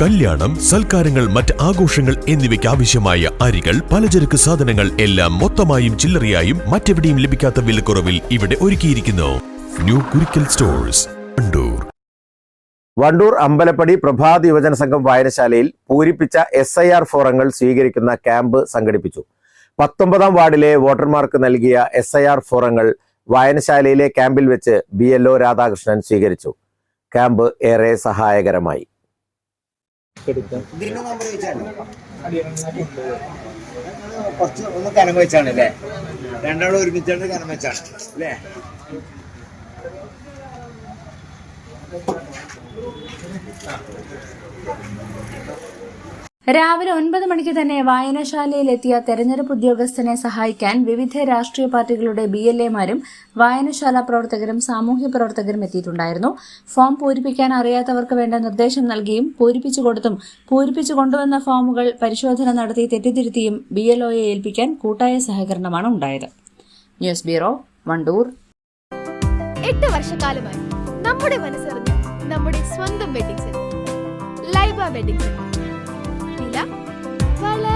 കല്യാണം സൽക്കാരങ്ങൾ മറ്റ് ആഘോഷങ്ങൾ എന്നിവയ്ക്ക് ആവശ്യമായ അരികൾ പലചരക്ക് സാധനങ്ങൾ എല്ലാം മൊത്തമായും ചില്ലറയായും മറ്റെവിടെയും ലഭിക്കാത്ത വിലക്കുറവിൽ ഇവിടെ ഒരുക്കിയിരിക്കുന്നു. New Kurikkal stores Wandoor. Wandoor Ambalappadi Prabhat യുവജന സംഘം വായനശാലയിൽ പൂരിപ്പിച്ച എസ് ഐ ആർ ഫോറങ്ങൾ സ്വീകരിക്കുന്ന ക്യാമ്പ് സംഘടിപ്പിച്ചു. പത്തൊമ്പതാം വാർഡിലെ വോട്ടർമാർക്ക് നൽകിയ എസ് ഐ ആർ ഫോറങ്ങൾ വായനശാലയിലെ ക്യാമ്പിൽ വെച്ച് ബി എൽ ഒ രാധാകൃഷ്ണൻ സ്വീകരിച്ചു. ക്യാമ്പ് ഏറെ സഹായകരമായി. ഇതിന്റെ നമ്പർ വെച്ചാണ് കുറച്ച് ഒന്ന് കനം വെച്ചാണ് അല്ലേ? രണ്ടാളും ഒരുമിച്ചാണ് കനം വെച്ചാണ് അല്ലേ? രാവിലെ ഒൻപത് മണിക്ക് തന്നെ വായനശാലയിലെത്തിയ തെരഞ്ഞെടുപ്പ് ഉദ്യോഗസ്ഥനെ സഹായിക്കാൻ വിവിധ രാഷ്ട്രീയ പാർട്ടികളുടെ ബി എൽ എമാരും വായനശാല പ്രവർത്തകരും സാമൂഹ്യ പ്രവർത്തകരും എത്തിയിട്ടുണ്ടായിരുന്നു. ഫോം പൂരിപ്പിക്കാൻ അറിയാത്തവർക്ക് വേണ്ട നിർദ്ദേശം നൽകിയും പൂരിപ്പിച്ചു കൊടുത്തും പൂരിപ്പിച്ചു കൊണ്ടുവന്ന ഫോമുകൾ പരിശോധന നടത്തി തെറ്റിതിരുത്തിയും ബി എൽ ഒയെ ഏൽപ്പിക്കാൻ കൂട്ടായ സഹകരണമാണ് ഉണ്ടായത്. News bureau Wandoor. എട്ട് വർഷക്കാലമായി നമ്മുടെ നമ്മുടെ സ്വന്തം വെഡിങ് വെഡിങ്